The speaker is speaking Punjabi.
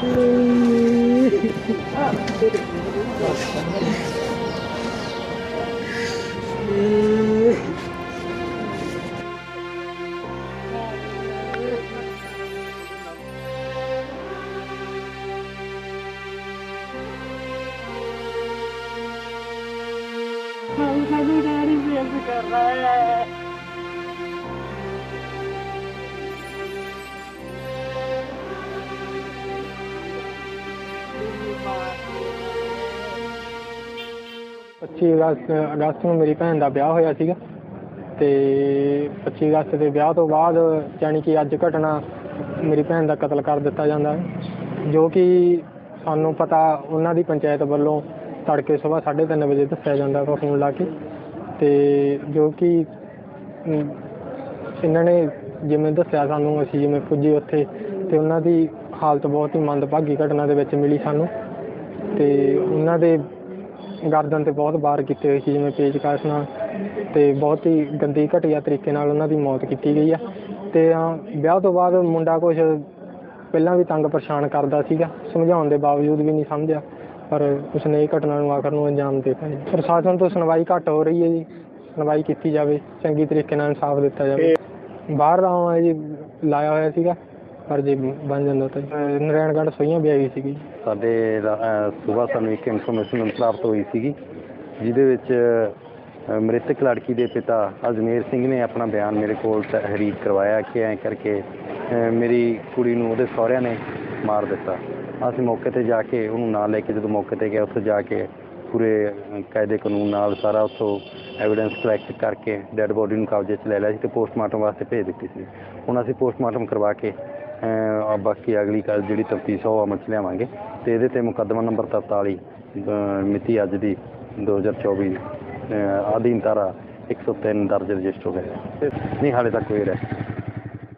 How do you do that? 25 ਅਗਸਤ ਅਗਸਤ ਨੂੰ ਮੇਰੀ ਭੈਣ ਦਾ ਵਿਆਹ ਹੋਇਆ ਸੀਗਾ ਤੇ 25 ਅਗਸਤ ਦੇ ਵਿਆਹ ਤੋਂ ਬਾਅਦ ਯਾਨੀ ਕਿ ਅੱਜ ਘਟਨਾ ਮੇਰੀ ਭੈਣ ਦਾ ਕਤਲ ਕਰ ਦਿੱਤਾ ਜਾਂਦਾ ਹੈ, ਜੋ ਕਿ ਸਾਨੂੰ ਪਤਾ ਉਹਨਾਂ ਦੀ ਪੰਚਾਇਤ ਵੱਲੋਂ ਤੜਕੇ ਸਵੇਰ 3:30 ਵਜੇ ਦੱਸਿਆ ਜਾਂਦਾ ਵਾ ਫੋਨ ਲਾ ਕੇ ਤੇ ਜੋ ਕਿ ਇਹਨਾਂ ਨੇ ਜਿਵੇਂ ਦੱਸਿਆ ਸਾਨੂੰ, ਅਸੀਂ ਜਿਵੇਂ ਪੁੱਜੇ ਉੱਥੇ ਤੇ ਉਹਨਾਂ ਦੀ ਹਾਲਤ ਬਹੁਤ ਹੀ ਮੰਦਭਾਗੀ ਘਟਨਾ ਦੇ ਵਿੱਚ ਮਿਲੀ ਸਾਨੂੰ ਤੇ ਉਹਨਾਂ ਦੇ ਗਰਦਨ ਤੇ ਬਹੁਤ ਵਾਰ ਕੀਤੇ ਹੋਏ ਸੀ ਜਿਵੇਂ ਪੇਚਕਸ ਨਾਲ ਤੇ ਬਹੁਤ ਹੀ ਗੰਦੀ ਘਟੀਆ ਤਰੀਕੇ ਨਾਲ ਉਹਨਾਂ ਦੀ ਮੌਤ ਕੀਤੀ ਗਈ ਆ। ਤੇ ਅਹ, ਵਿਆਹ ਤੋਂ ਬਾਅਦ ਮੁੰਡਾ ਕੁਝ ਪਹਿਲਾਂ ਵੀ ਤੰਗ ਪਰੇਸ਼ਾਨ ਕਰਦਾ ਸੀਗਾ ਸਮਝਾਉਣ ਦੇ ਬਾਵਜੂਦ ਵੀ ਨਹੀਂ ਸਮਝਿਆ ਪਰ ਉਸਨੇ ਇਹ ਘਟਨਾ ਨੂੰ ਆਖਰ ਨੂੰ ਅੰਜਾਮ ਦੇ ਦਿੱਤਾ ਜੀ। ਪ੍ਰਸ਼ਾਸਨ ਤੋਂ ਸੁਣਵਾਈ ਘੱਟ ਹੋ ਰਹੀ ਹੈ ਜੀ ਸੁਣਵਾਈ ਕੀਤੀ ਜਾਵੇ ਚੰਗੀ ਤਰੀਕੇ ਨਾਲ ਇਨਸਾਫ ਦਿੱਤਾ ਜਾਵੇ। ਬਾਹਰ ਦਾ ਜੀ ਲਾਇਆ ਹੋਇਆ ਸੀਗਾ ਪਰ ਜੇ ਬਣ ਜਾਂਦਾ ਤਾਂ ਅਹ, ਨਾਰਾਇਣਗੜ੍ਹ ਸੋਈਆਂ ਵੀ ਆਈ ਸੀਗੀ ਸਾਡੇ ਸਵੇਰ ਸਾਨੂੰ ਇੱਕ ਇਨਫੋਰਮੇਸ਼ਨ ਪ੍ਰਾਪਤ ਹੋਈ ਸੀਗੀ ਜਿਹਦੇ ਵਿੱਚ ਅ, ਮ੍ਰਿਤਕ ਲੜਕੀ ਦੇ ਪਿਤਾ ਅਜਮੇਰ ਸਿੰਘ ਨੇ ਆਪਣਾ ਬਿਆਨ ਮੇਰੇ ਕੋਲ ਤਹਿਰੀਰ ਕਰਵਾਇਆ ਕਿ ਐਂ ਕਰਕੇ ਅ, ਮੇਰੀ ਕੁੜੀ ਨੂੰ ਉਹਦੇ ਸਹੁਰਿਆਂ ਨੇ ਮਾਰ ਦਿੱਤਾ। ਅਸੀਂ ਮੌਕੇ ਤੇ ਜਾ ਕੇ ਉਹਨੂੰ ਨਾਲ ਲੈ ਕੇ ਜਦੋਂ ਮੌਕੇ ਤੇ ਗਏ ਉੱਥੇ ਜਾ ਕੇ ਪੂਰੇ ਅ, ਕਾਇਦੇ ਕਾਨੂੰਨ ਨਾਲ ਸਾਰਾ ਉੱਥੋਂ ਐਵੀਡੈਂਸ ਕਲੈਕਟ ਕਰਕੇ ਡੈੱਡ ਬੋਡੀ ਨੂੰ ਕਬਜ਼ੇ 'ਚ ਲੈ ਲਿਆ ਸੀ ਤੇ ਪੋਸਟਮਾਰਟਮ ਵਾਸਤੇ ਭੇਜ ਦਿੱਤੀ ਸੀ। ਹੁਣ ਅਸੀਂ ਪੋਸਟਮਾਰਟਮ ਕਰਵਾ ਕੇ ਬਾਕੀ ਅਗਲੀ ਕੱਲ ਜਿਹੜੀ ਤਫਤੀਸ਼ ਆ ਉਹ ਅਮਲ 'ਚ ਲਿਆਵਾਂਗੇ। ਤੇ ਇਹਦੇ ਤੇ ਮੁਕੱਦਮਾ ਨੰਬਰ 43 ਮਿਤੀ ਅੱਜ ਦੀ 2024 ਅ, ਅਧੀਨ ਧਾਰਾ 103 ਦਰਜ ਰਜਿਸਟਰ ਹੋ ਗਿਆ। ਨਹੀਂ ਹਾਲੇ ਤੱਕ ਕੋਈ ਅਰੈਸਟ